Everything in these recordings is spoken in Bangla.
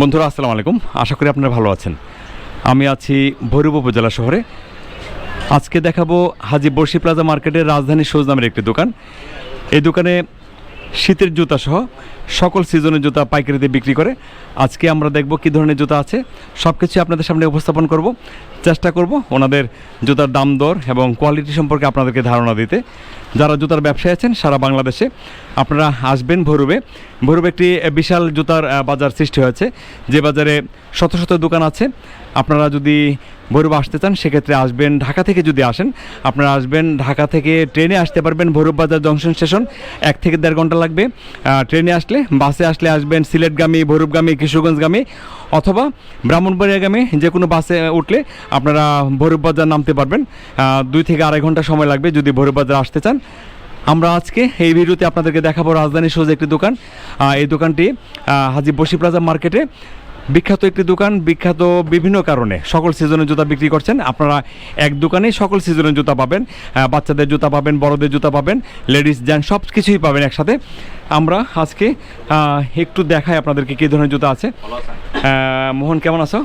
বন্ধুরা, আসসালামু আলাইকুম। আশা করি আপনারা ভালো আছেন। আমি আছি ভৈরব উপজেলা শহরে। আজকে দেখাবো হাজি বর্ষি প্লাজা মার্কেটের রাজধানী সোজ নামের একটি দোকান। এই দোকানে শীতের জুতা সহ সকল সিজনের জুতা পাইকারিতে বিক্রি করে আজকে আমরা দেখব কী ধরনের জুতা আছে। সব কিছু আপনাদের সামনে উপস্থাপন করব। চেষ্টা করব ওনাদের জুতার দাম দর এবং কোয়ালিটি সম্পর্কে আপনাদেরকে ধারণা দিতে। যারা জুতার ব্যবসায়ী আছেন সারা বাংলাদেশে, আপনারা আসবেন ভৈরবে। ভৈরবে একটি বিশাল জুতার বাজার সৃষ্টি হয়েছে। যে বাজারে শত শত দোকান আছে। আপনারা যদি ভৈরব আসতে চান, সেক্ষেত্রে আসবেন ঢাকা থেকে যদি আসেন, আপনারা আসবেন ঢাকা থেকে ট্রেনে আসতে পারবেন ভৈরব বাজার জংশন স্টেশন। এক থেকে দেড় ঘণ্টা লাগবে। ট্রেনে আসলে, বাসে আসলে আসবেন সিলেটগামী, ভৈরবগামী, কিশোরগঞ্জগামী অথবা ব্রাহ্মণবাড়িয়াগামী যে কোনো বাসে উঠলে আপনারা ভৈরব বাজার নামতে পারবেন। দুই থেকে আড়াই ঘণ্টা সময় লাগবে যদি ভৈরব বাজার আসতে চান। আমরা আজকে এই ভিডিওতে আপনাদেরকে দেখাবো রাজধানী সোজ একটি দোকান। এই দোকানটি হাজি বসি প্লাজা মার্কেটে। বিখ্যাত একটি দোকান বিখ্যাত বিভিন্ন কারণে সকল সিজনের জুতা বিক্রি করছেন। আপনারা এক দোকানেই সকল সিজনের জুতা পাবেন। বাচ্চাদের জুতা পাবেন বড়দের জুতা পাবেন লেডিস জেন্টস সব কিছুই পাবেন একসাথে। আমরা আজকে একটু দেখাই আপনাদেরকে কী ধরনের জুতা আছে। মোহন কেমন আছো?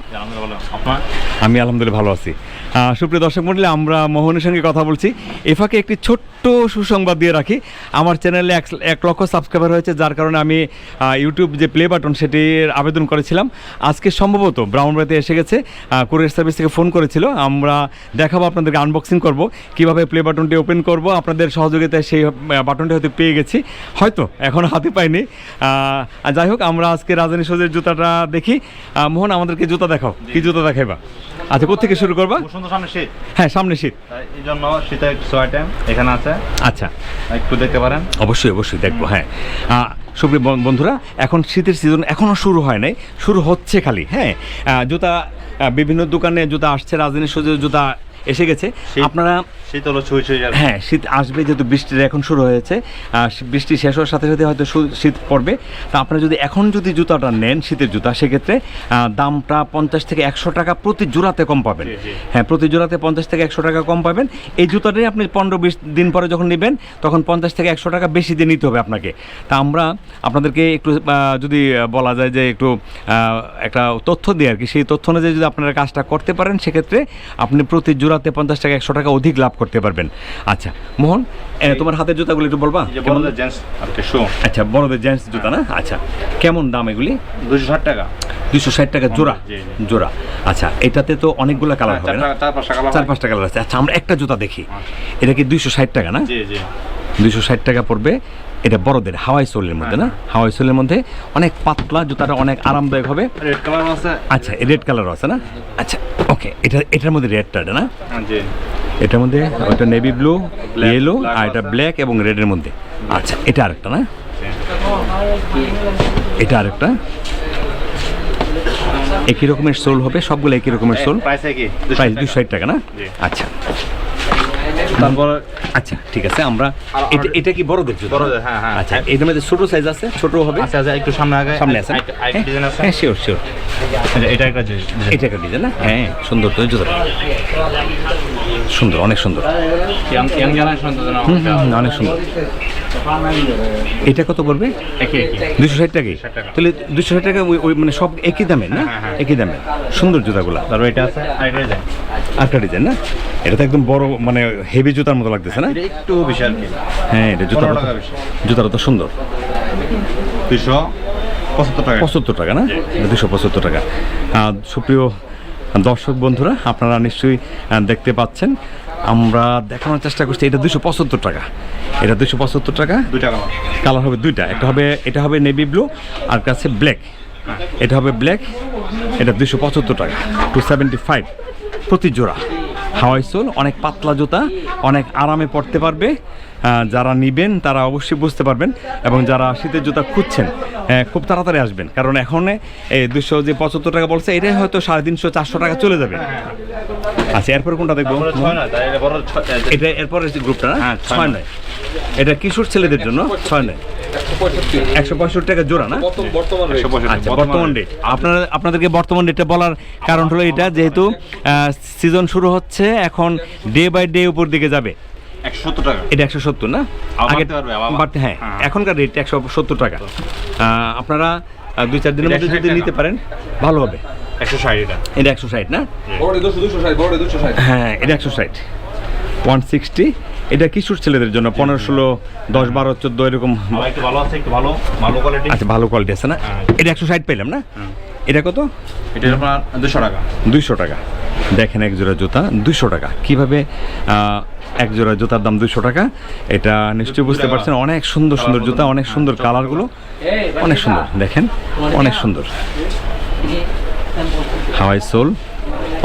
আমি আলহামদুলিল্লাহ ভালো আছি। সুপ্রিয় দর্শক মন্ডলী, আমরা মোহনের সঙ্গে কথা বলছি। এফাকে একটি ছোট্ট সুসংবাদ দিয়ে রাখি। আমার চ্যানেলে এক এক লক্ষ সাবস্ক্রাইবার হয়েছে, যার কারণে আমি ইউটিউব যে প্লে বাটন সেটির আবেদন করেছিলাম, আজকে সম্ভবত ব্রাউনবাড়িতে এসে গেছে। কুরিয়ার সার্ভিস থেকে ফোন করেছিল। আমরা দেখাবো, আপনাদেরকে আনবক্সিং করব, কীভাবে প্লে বাটনটি ওপেন করব, আপনাদের সহযোগিতায় সেই বাটনটি হয়তো পেয়ে গেছি। হয়তো এখনও হাতে পাইনি। যাই হোক, আমরা আজকে রাজধানী সজের জুতাটা দেখি। মোহন, আমাদেরকে জুতা দেখাও। কি জুতা দেখাইবা? আচ্ছা কোথেকে শুরু করবা? সুন্দর সামনে শীত। হ্যাঁ সামনে শীত। এই জন্য শীতের কিছু এখানে আছে। আচ্ছা। একটু দেখতে পারেন। অবশ্যই অবশ্যই দেখব হ্যাঁ। সুপ্রিয় বন্ধুরা এখন শীতের সিজন এখনও শুরু হয় নাই শুরু হচ্ছে খালি হ্যাঁ। জুতা বিভিন্ন দোকানে জুতা আসছে রাজধানী সজের জুতা এসে গেছে। আপনারা শীত হলো ছুঁই ছুঁই যাবে। হ্যাঁ শীত আসবে যেহেতু বৃষ্টির এখন শুরু হয়েছে। বৃষ্টি শেষ হওয়ার সাথে সাথে হয়তো শীত পড়বে। তা আপনারা যদি এখন যদি জুতাটা নেন শীতের জুতা সেক্ষেত্রে দামটা পঞ্চাশ থেকে একশো টাকা প্রতি জোড়াতে কম পাবেন। হ্যাঁ প্রতি জোড়াতে পঞ্চাশ থেকে একশো টাকা কম পাবেন। এই জুতাটাই আপনি পনেরো বিশ দিন পরে যখন নেবেন তখন পঞ্চাশ থেকে একশো টাকা বেশি দিয়ে নিতে হবে আপনাকে। তা আমরা আপনাদেরকে একটু যদি বলা যায় যে একটু একটা তথ্য দিই আর কি। সেই তথ্য অনুযায়ী যদি আপনারা কাজটা করতে পারেন সেক্ষেত্রে আপনি প্রতি জোড়াতে পঞ্চাশ টাকা একশো টাকা অধিক লাভ করতে পারবেন। আচ্ছা মোহন তোমার হাতের জুতাগুলো একটু বলবা? বড়দের জেন্টস আচ্ছা বড়দের জেন্টস জুতা না? আচ্ছা কেমন দাম এগুলি? দুশো ষাট টাকা। দুশো ষাট টাকা জোড়া। জোড়া। আচ্ছা এটাতে তো অনেকগুলো কালার হবে না? চার- পাঁচটা কালার আছে। আচ্ছা আমরা একটা জুতা দেখি। এটা কি দুইশো ষাট টাকা না? দুইশো ষাট টাকা পড়বে। এটা বড়দের হাওয়াই সোলের মধ্যে না? হাওয়াই সোলের মধ্যে অনেক পাতলা জুতাটা অনেক আরামদায়ক হবে। রেড কালার আছে। আচ্ছা রেড কালার আছে না? আচ্ছা ওকে এটা এটার মধ্যে রেডটা না? হ্যাঁ, জি। এটার মধ্যে ওটা নেভি ব্লু ইয়েলো আর এটা ব্ল্যাক এবং রেডের মধ্যে। আচ্ছা এটা আরেকটা না? এটা আরেকটা। একই রকমের সোল হবে সবগুলো একই রকমের সোল? প্রাইস দুশো ষাট টাকা না? জি। আচ্ছা। তারপর আচ্ছা ঠিক আছে আমরা এটা এটা কি বড়দের জুতো বড়দের, হ্যাঁ, হ্যাঁ। আচ্ছা এটার মধ্যে ছোট সাইজ আছে ছোট হবে। আচ্ছা আচ্ছা একটু সামনে আগে। সামনে আছে। ডিজাইন হ্যাঁ শিওর শিওর এটা একটা ডিজাইন। এটা একটা ডিজাইন না? হ্যাঁ সুন্দর তো জুতো সুন্দর অনেক সুন্দর। অনেক সুন্দর। এটা কত পড়বে? দুশো ষাট টাকাই 60 টাকা। তাহলে দুশো ষাট টাকা ওই- ওই মানে সব একই দামের না? হ্যাঁ, হ্যাঁ। একই দামের সুন্দর জুতাগুলা। তারপর এটা আছে আর এটা ডিজাইন না? এটা তো একদম বড় মানে হেভি জুতার মতো লাগতেছে না? একটু বিশাল হ্যাঁ এটা জুতাটা পনেরো টাকা তো- জুতাটা তো সুন্দর। দুশো পঁচাত্তর টাকা। পঁচাত্তর টাকা না? দুশো পঁচাত্তর টাকা। সুপ্রিয় দর্শক বন্ধুরা আপনারা নিশ্চয়ই দেখতে পাচ্ছেন। আমরা দেখানোর চেষ্টা করছি এটা দুশো পঁচাত্তর টাকা। এটা দুশো পঁচাত্তর টাকা। দুই টাকা কালার হবে দুইটা। একটা হবে এটা হবে নেভি ব্লু আর কাছে ব্ল্যাক এটা হবে ব্ল্যাক এটা দুশো পঁচাত্তর টাকা। টু সেভেন্টি ফাইভ প্রতি জোড়া। হাওয়াই সোল অনেক পাতলা জুতা অনেক আরামে পড়তে পারবে। যারা নিবেন তারা অবশ্যই বুঝতে পারবেন। এবং যারা শীতের জুতা খুঁজছেন খুব তাড়াতাড়ি আসবেন। কারণ এখন এই দুশো যে পঁচাত্তর টাকা বলছে এটাই হয়তো সাড়ে তিনশো চারশো টাকা চলে যাবে। আচ্ছা এরপর কোনটা দেখব? না এটা এরপরে গ্রুপটা না? হ্যাঁ, ছয় নয়। এটা কিশোর ছেলেদের জন্য? ছয় নয়। একশো পঁয়ষট্টি টাকা জোড়া না? একশো পঁয়ষট্টি। আচ্ছা বর্তমান রেট আপনারা আপনাদেরকে বর্তমান রেটটা বলার কারণ হলো এটা যেহেতু সিজন শুরু হচ্ছে এখন ডে বাই ডে উপর দিকে যাবে। টাকা। এটা না? আগে বাড়তে হ্যাঁ হ্যাঁ। এখনকার রেট একশো সত্তর টাকা। আহ, আপনারা দুই চার দিনের মধ্যে যদি নিতে পারেন ভালো হবে। এটা। না? বড় বড় হ্যাঁ এটা একশো ষাট। ওয়ান সিক্সটি এটা কিশোর ছেলেদের জন্য পনেরো ষোলো দশ বারো চোদ্দ এরকম ভালো আছে একটু ভালো ভালো কোয়ালিটি আচ্ছা ভালো কোয়ালিটি আছে না। এটা একশো ষাট পেলাম না? এটা কত? এটা আপনার দুশো টাকা। দুইশো টাকা। দেখেন এক জোড়া জুতা দুশো টাকা। কীভাবে এক জোড়া জুতার দাম দুশো টাকা এটা নিশ্চয়ই বুঝতে পারছেন। অনেক সুন্দর সুন্দর জুতা অনেক সুন্দর কালারগুলো। অনেক সুন্দর দেখেন অনেক সুন্দর। হাওয়াই সোল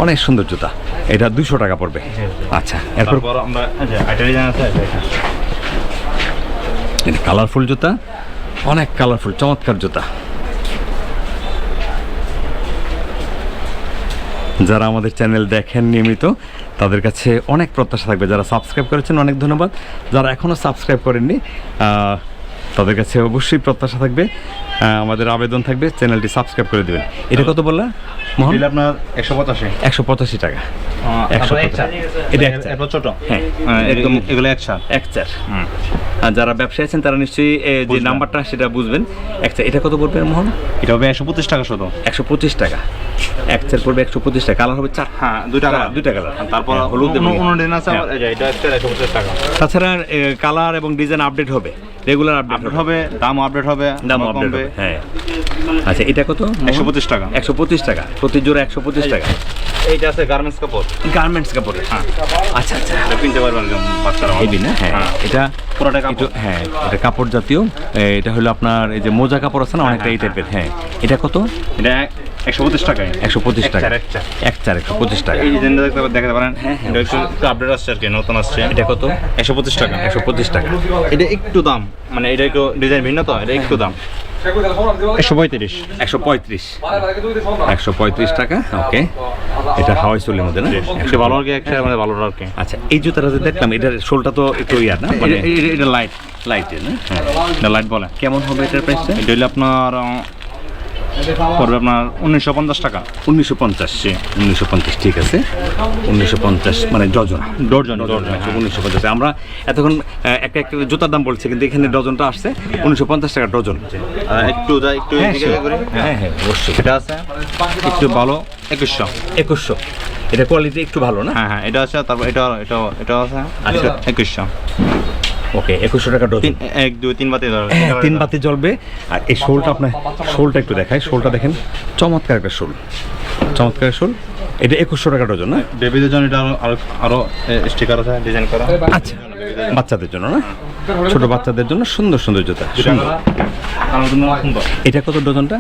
অনেক সুন্দর জুতা। এটা দুশো টাকা পড়বে। আচ্ছা এরপর কালারফুল জুতা অনেক কালারফুল চমৎকার জুতা। যারা আমাদের চ্যানেল দেখেন নিয়মিত, তাদের কাছে অনেক প্রত্যাশা থাকবে। যারা সাবস্ক্রাইব করেছেন, অনেক ধন্যবাদ। যারা এখনও সাবস্ক্রাইব করেননি তাদের কাছে অবশ্যই প্রত্যাশা থাকবে। আমাদের আবেদন থাকবে চ্যানেলটি সাবস্ক্রাইব করে দেবেন। এটা কত বললা? মোহন? আপনার একশো পঁচাশি। একশো পঁচাশি টাকা। একশো একশো এটা এক চার। এরপর ছোট। হ্যাঁ। একদম এগুলো এক সার এক চার। আর যারা ব্যবসায়ী আছেন তারা নিশ্চয়ই যে নাম্বারটা সেটা বুঝবেন। এক চার। এটা কত পড়বে মোহন? এটা হবে একশো পঁচিশ টাকা শুধু। একশো পঁচিশ টাকা। এক চার পড়বে একশো পঁচিশ টাকা। কালার হবে চার। হ্যাঁ দুইটা হ্যাঁ, কালার। দুইটা কালার। তারপর হ্যাঁ, হলুদ এবং অন্য আছে হ্যাঁ। আবার এই যে এটা একটা একশো পঁচিশ টাকা। তাছাড়া কালার এবং ডিজাইন আপডেট হবে। রেগুলার আপডেট আপডেট হবে দাম আপডেট হবে দাম আপডেট হবে হ্যাঁ। আচ্ছা এটা কত? একশো পঁচিশ টাকা। একশো পঁচিশ টাকা। প্রতি জোড়া একশো পঁচিশ টাকা। এইটা আছে গার্মেন্টস কাপড়। গার্মেন্টস কাপড় হ্যাঁ। আচ্ছা আচ্ছা। এটা কিনতে পারবেন বাচ্চারা হেভি না? হ্যাঁ। হ্যাঁ। এটা পুরোটা কাপড়। হ্যাঁ এটা কাপড় জাতীয়। এটা হলো আপনার এই যে মোজা কাপড় আছে না অনেকটা এই টাইপের হ্যাঁ। এটা কত? এটা একশো পঁচিশ টাকায় একশো পঁচিশ টাকা। এক চার। একশো টাকা। এই ডিজাইনটা দেখতে দেখাতে পারেন। হ্যাঁ, হ্যাঁ। এটা একটু আপডেট আসছে আর কি নতুন আসছে। এটা কত? একশো পঁচিশ টাকা। একশো পঁচিশ টাকা। এটা একটু দাম মানে এটা একটু ডিজাইন ভিন্ন তো এটা একটু দাম। একশো পঁয়ত্রিশ। একশো পঁয়ত্রিশ। একশো পঁয়ত্রিশ টাকা ওকে। এটা হাওয়াই চুলের মধ্যে না? একটু ভালো আর কি একটা মানে ভালো আর কি। আচ্ছা এই জুতাটা যে দেখলাম এটার শোলটা তো একটু ইয়ার না? মানে এটা লাইট লাইটের না? হ্যাঁ। এটা লাইট বলে। কেমন হবে এটার প্রাইসটা এটা হলো আপনার পড়বে আপনার উনিশশো পঞ্চাশ টাকা। উনিশশো পঞ্চাশ উনিশশো পঞ্চাশ ঠিক আছে। উনিশশো পঞ্চাশ মানে ডজন। Dozen dozen. উনিশশো পঞ্চাশ। আমরা এতক্ষণ একটা একটা জুতার দাম বলছি কিন্তু এখানে ডজনটা আসছে। উনিশশো পঞ্চাশ টাকা ডজন। একটু যা একটু হ্যাঁ, হ্যাঁ হ্যাঁ অবশ্যই। এটা আছে? একটু ভালো একুশশো। একুশশো। এটা কোয়ালিটি একটু ভালো না? হ্যাঁ হ্যাঁ এটা আছে তারপর এটা এটা এটা আছে। আচ্ছা। একুশশো। ওকে একুশশো টাকা ডজন। এক দুই তিন বাতি। হ্যাঁ, তিন বাতি জ্বলবে। আর এই শোলটা আপনার শোলটা একটু দেখায় শোলটা দেখেন। চমৎকার একটা শোল। চমৎকার শোল। এটা একুশশো টাকা ডজন না? বেবিদের জন্য এটা আরও আরও আরও স্টিকার আছে ডিজাইন করা। আচ্ছা বাচ্চাদের জন্য না? ছোট বাচ্চাদের জন্য সুন্দর সুন্দর জুতা সুন্দর। এটা কত ডজনটা?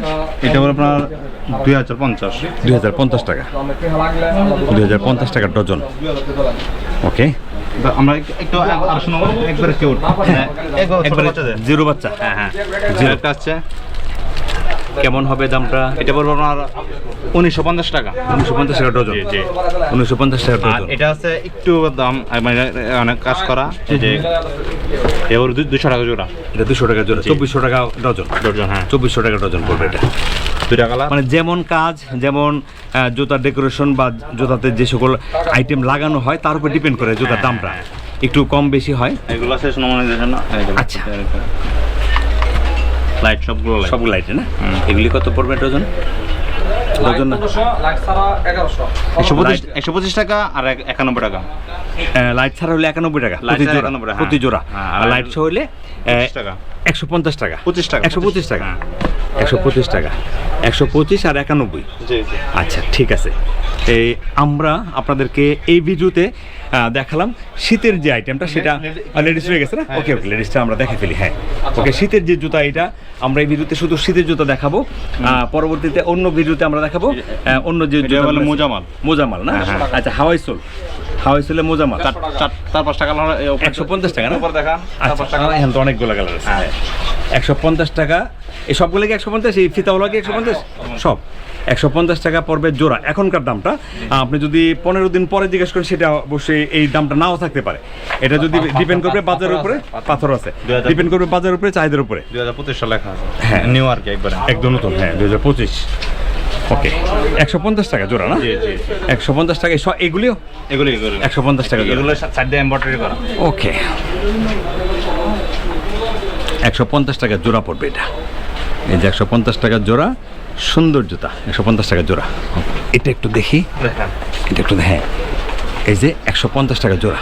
এটা হলো আপনার দুই হাজার পঞ্চাশ। দুই হাজার পঞ্চাশ টাকা। দুই হাজার পঞ্চাশ টাকা ডজন। ওকে। আমরা একটু- আর শোনো একবারে কিউট একবারে একবারে জিরো বাচ্চা হ্যাঁ হ্যাঁ। জিরো। একটা আসছে। কেমন হবে দামটা? এটা পড়বে আপনার উনিশশো পঞ্চাশ টাকা। উনিশশো পঞ্চাশ টাকা ডজন। উনিশশো পঞ্চাশ টাকা আর এটা আছে একটু দাম মানে অনেক কাজ করা। যে এবার দুশো টাকা জোড়া। এটা দুশো টাকা জোড়া চব্বিশশো টাকা ডজন। ডজন হ্যাঁ। চব্বিশশো টাকা ডজন পড়বে এটা। দুইটা কালার? মানে যেমন কাজ যেমন জুতার ডেকোরেশন বা জুতাতে যে সকল আইটেম লাগানো হয় তার উপর ডিপেন্ড করে জুতার দামটা। একটু কম বেশি হয়। এগুলো শেষ জন্য আচ্ছা। লাইট সবগুলো সবগুলো লাইট না? এগুলি কত পড়বে ডজন? একশো পঁচিশ টাকা আর এক- একানব্বই টাকা। লাইট ছাড়া হলে একানব্বই টাকা Light প্রতি ছাড়া জোড়া 91 হ্যাঁ। প্রতি জোড়া। হ্যাঁ, আর লাইট সহ হলে একশো পঞ্চাশ টাকা। পঁচিশ টাকা একশো পঁচিশ টাকা। হ্যাঁ। একশো পঁচিশ টাকা। একশো পঁচিশ আর একানব্বই। আচ্ছা ঠিক আছে। এই আমরা আপনাদেরকে এই ভিডিওতে দেখালাম। শীতের যে আইটেমটা সেটা লেডিস হয়ে গেছে না? ওকে ওকে লেডিসটা আমরা দেখে ফেলি হ্যাঁ। ওকে শীতের যে জুতা এটা আমরা এই ভিডিওতে শুধু শীতের জুতা দেখাবো পরবর্তীতে অন্য ভিডিওতে আমরা দেখাবো অন্য যে। মোজামাল। মোজামাল না? হ্যাঁ, হ্যাঁ। আচ্ছা হাওয়াই সোল। হাওয়াই সোলে মোজামাল। চার চার চার পাঁচটা একশো পঞ্চাশ টাকা না? উপর দেখান চার আচ্ছা পাঁচটা কালার এখানে তো অনেকগুলো কালার আছে। একশো পঞ্চাশ টাকা এই সবগুলো কি একশো পঞ্চাশ? এই ফিতাওয়ালা কি একশো পঞ্চাশ। সব। একশো পঞ্চাশ টাকা পড়বে জোড়া। এখনকার দামটা আপনি যদি পনেরো দিন পরে জিজ্ঞেস করেন সেটা অবশ্যই এই দামটা নাও থাকতে পারে। এটা যদি ডিপেন্ড করবে বাজারের উপরে পাথর আছে। ডিপেন্ড করবে বাজারের উপরে চাহিদার উপরে। দুই হাজার পঁচিশ লেখা আছে। হ্যাঁ। নিউ আর কি একবারে। একদম নতুন হ্যাঁ দু হাজার পঁচিশ। ওকে একশো পঞ্চাশ টাকা জোড়া না। একশো পঞ্চাশ টাকা এগুলিও? এগুলি একশো পঞ্চাশ টাকা এগুলো সাইড এমব্রয়ডারি করা। ওকে একশো পঞ্চাশ টাকা জোড়া পড়বে এটা। এই যে একশো পঞ্চাশ টাকা জোড়া সুন্দর জুতা একশো পঞ্চাশ টাকা জোড়া। এটা একটু দেখি। এটা একটু হ্যাঁ এই যে একশো পঞ্চাশ টাকা জোড়া।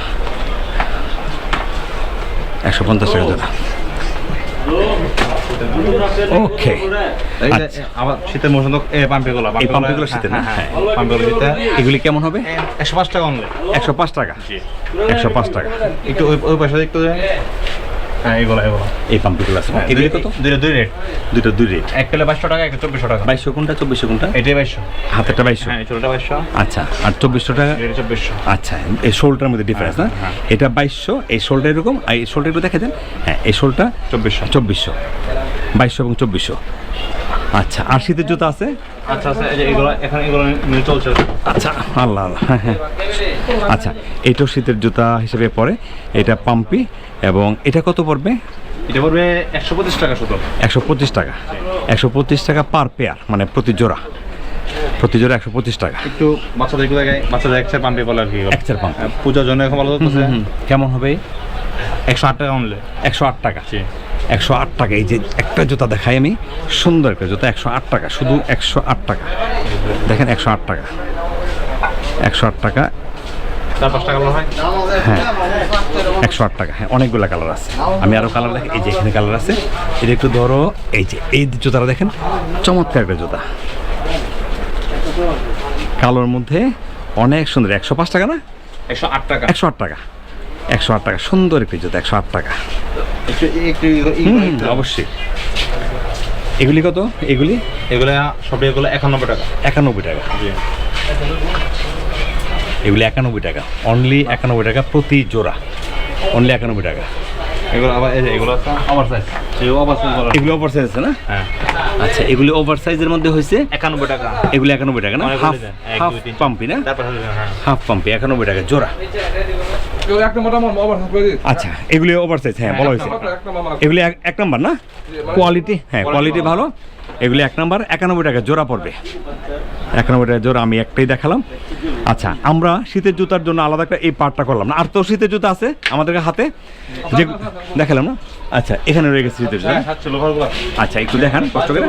একশো পঞ্চাশ টাকা জোড়া। ওকে। যে আচ্ছা। আবার শীতের মৌসুম তো এই পাম্পিগুলো এই পাম্পিগুলো শীতের না? হ্যাঁ হ্যাঁ। পাম্পিগুলো শীতে এগুলি কেমন হবে? একশো পাঁচ টাকা একশো পাঁচ টাকা। একশো পাঁচ টাকা। একটু ওই ওই পাশে একটু হ্যাঁ এগুলো এগুলো। এই পাম্পগুলো আছে এগুলি কত? দুইটা দুই রেট দুটো দুই রেট এক কিলো বাইশশো টাকা একটা চব্বিশশো টাকা। বাইশশো কোনটা চব্বিশশো কোনটা? এটাই বাইশশো। হাতেরটা বাইশশো? হ্যাঁ এই ছোটোটা বাইশশো। আচ্ছা আর চব্বিশশো টাকা? এটা চব্বিশশো। আচ্ছা এই শোলটার মধ্যে ডিফারেন্স না? হ্যাঁ, এটা বাইশশো এই শোলটা এরকম? আর এই শোলটা একটু দেখে দেন। হ্যাঁ এই শোলটা চব্বিশশো। চব্বিশশো। বাইশশো এবং চব্বিশশো। আচ্ছা আর শীতের জুতো আছে? আচ্ছা আচ্ছা এগুলো এখন এগুলো চলছে। আচ্ছা আল্লাহ আল্লাহ হ্যাঁ হ্যাঁ। আচ্ছা এইটাও শীতের জুতা হিসেবে পড়ে এটা পাম্পি এবং এটা কত পড়বে? এটা পড়বে একশো পঁচিশ টাকা শুধু একশো পঁচিশ টাকা। একশো পঁচিশ টাকা পার পেয়ার মানে প্রতি জোড়া। প্রতি জোড়া একশো পঁচিশ টাকা। একটু বাচ্চাদের একটু দেখে বাচ্চাদের এক সাইড পাম্পে বলে আর কি এগুলো। পাম্প। পূজার জন্য এখন ভালো কেমন হবে? একশো আট টাকা অনলে একশো আট টাকা। একশো আট টাকা। এই যে একটা জুতা দেখাই আমি সুন্দর একটা জুতা একশো আট টাকা শুধু একশো আট টাকা। দেখেন একশো আট টাকা। একশো আট টাকা। হ্যাঁ? একশো আট টাকা। হ্যাঁ অনেকগুলো কালার আছে। আমি আরও কালার দেখি এই যে এখানে কালার আছে। এটা একটু ধরো এই যে এই জুতাটা দেখেন চমৎকার একটা জুতা। কালোর মধ্যে অনেক সুন্দর। একশো পাঁচ টাকা না? একশো আট টাকা। একশো আট টাকা। একশো আট টাকা সুন্দর একটি জুতা একশো আট টাকা। অবশ্যই। এগুলি কত? এগুলি? এগুলো সব এগুলো একানব্বই টাকা। একানব্বই টাকা। এগুলি একানব্বই টাকা। অনলি একানব্বই টাকা প্রতি জোড়া। অনলি একানব্বই টাকা। এগুলো আবার এগুলো ওভার সাইজ এই ওভার সাইজ ওভার সাইজ আছে না? হ্যাঁ। আচ্ছা এগুলি ওভার সাইজের মধ্যে হয়েছে একানব্বই টাকা। এগুলি একানব্বই টাকা না? হাফ এক, হাফ পাম্পি না? হ্যাঁ। হাফ পাম্পি একানব্বই টাকা জোড়া। মন আচ্ছা এগুলি ওভার সাইজ হ্যাঁ বলা হয়েছে। এগুলি এক- এক নাম্বার না? কোয়ালিটি হ্যাঁ কোয়ালিটি ভালো। এগুলি এক নাম্বার একানব্বই টাকা জোড়া পড়বে। একানব্বই টাকা জোড়া আমি একটাই দেখালাম। আচ্ছা আমরা শীতের জুতার জন্য আলাদা একটা এই পার্টটা করলাম না। আর তো শীতের জুতা আছে আমাদের হাতে। যে দেখালাম না? আচ্ছা এখানে রয়ে গেছে শীতের জন্য হ্যাঁ? আচ্ছা একটু দেখান কষ্ট করে।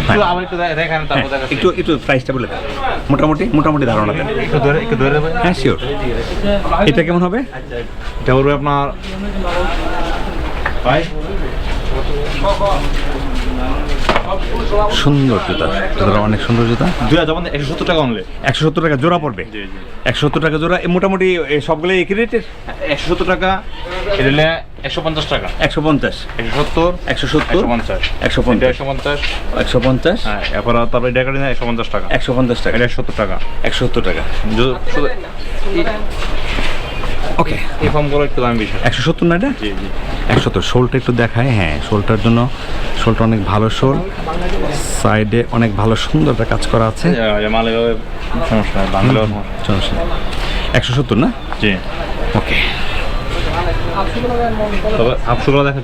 একটু আবার একটু দেখান হ্যাঁ। একটু একটু প্রাইসটা বলে দেন। মোটামুটি মোটামুটি ধারণা দেন। একটু ধরে একটু ধরে হ্যাঁ শিওর এটা কেমন হবে? এটা বলবে আপনার ভাই সুন্দর জুতা। জুতাটা অনেক সুন্দর জুতা। দুই হাজার মানে একশো সত্তর টাকা অনলে। একশো সত্তর টাকা জোড়া পড়বে। একশো সত্তর টাকা জোড়া মোটামুটি সবগুলো একই রেটের? একশো সত্তর টাকা এটা একশো পঞ্চাশ টাকা। একশো পঞ্চাশ। একশো সত্তর একশো সত্তর একশো পঞ্চাশ। একশো পঞ্চাশ। একশো পঞ্চাশ। একশো পঞ্চাশ। হ্যাঁ এরপর তারপরে এটা একশো পঞ্চাশ টাকা। একশো পঞ্চাশ টাকা। এটা সত্তর টাকা। একশো সত্তর টাকা। ওকে এই ফর্মগুলো একটু দামি বেশি একশো সত্তর না এটা জি জি। একশো সত্তর। শোলটা একটু দেখায় হ্যাঁ শোলটার জন্য শোলটা অনেক ভালো শোল। সাইডে অনেক ভালো সুন্দর একটা কাজ করা আছে। সমস্যা নেই সমস্যা। একশো সত্তর না? জি। ওকে তবে আপসুগুলো দেখা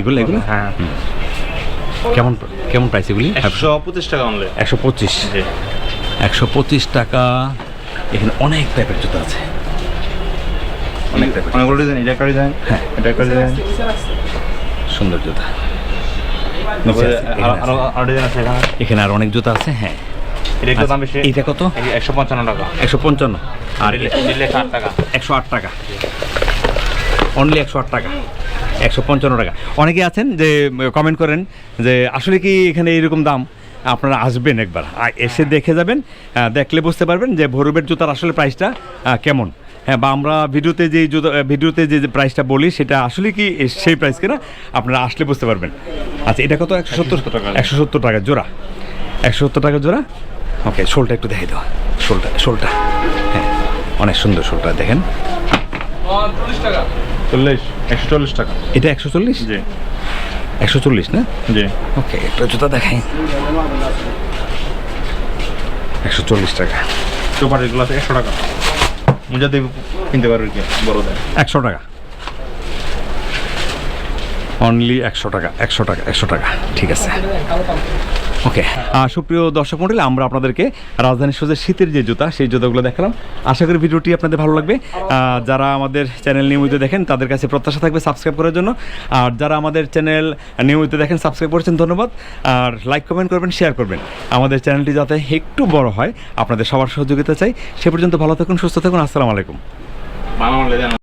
এগুলো এগুলো? হ্যাঁ কেমন কেমন প্রাইস এগুলি? একশো পঁচিশ টাকা অনলে একশো পঁচিশ। একশো পঁচিশ টাকা। এখানে অনেক টাইপের জুতো আছে। অনেক অনেকগুলো ডিজাইন এটা একটা ডিজাইন হ্যাঁ। এটা একটা ডিজাইন সুন্দর জুতা। তারপরে আরও এখানে আরও অনেক জুতা আছে হ্যাঁ। এটা এইটা কত? একশো পঞ্চান্ন টাকা। একশো পঞ্চান্ন। আর একশো আট টাকা। অনলি একশো আট টাকা। একশো পঞ্চান্ন টাকা। অনেকে আছেন যে কমেন্ট করেন যে আসলে কি এখানে এইরকম দাম? আপনারা আসবেন একবার। এসে দেখে যাবেন দেখলে বুঝতে পারবেন যে ভৈরবের জুতার আসলে প্রাইসটা কেমন। হ্যাঁ বা আমরা ভিডিওতে যে ভিডিওতে যে প্রাইসটা বলি সেটা আসলে কি সেই প্রাইস কিনা? আপনারা আসলে বুঝতে পারবেন। আচ্ছা এটা কত? একশো সত্তর? টাকা। একশো সত্তর টাকা জোড়া। একশো সত্তর টাকা জোড়া? ওকে শোলটা একটু দেখে দেওয়া শোলটা শোলটা। হ্যাঁ অনেক সুন্দর শোলটা দেখেন। চল্লিশ টাকা। চল্লিশ একশো চল্লিশ টাকা। এটা একশো চল্লিশ? জি। একশো চল্লিশ না? জি। ওকে একটা জুতা দেখাই। একশো চল্লিশ টাকা। একশো টাকা। মুজা দিয়ে কিনতে পারবে কি? বড়দের। একশো টাকা। অনলি একশো টাকা একশো টাকা একশো টাকা। ঠিক আছে। ওকে সুপ্রিয় দর্শক মন্ডলী আমরা আপনাদেরকে রাজধানী সোজের শীতের যে জুতা সেই জুতাগুলো দেখালাম। আশা করি ভিডিওটি আপনাদের ভালো লাগবে। যারা আমাদের চ্যানেল নিয়মিত দেখেন তাদের কাছে প্রত্যাশা থাকবে সাবস্ক্রাইব করার জন্য। আর যারা আমাদের চ্যানেল নিয়মিত দেখেন সাবস্ক্রাইব করেছেন ধন্যবাদ। আর লাইক কমেন্ট করবেন শেয়ার করবেন। আমাদের চ্যানেলটি যাতে একটু বড় হয় আপনাদের সবার সহযোগিতা চাই। সে পর্যন্ত ভালো থাকুন সুস্থ থাকুন। আসসালামু আলাইকুম।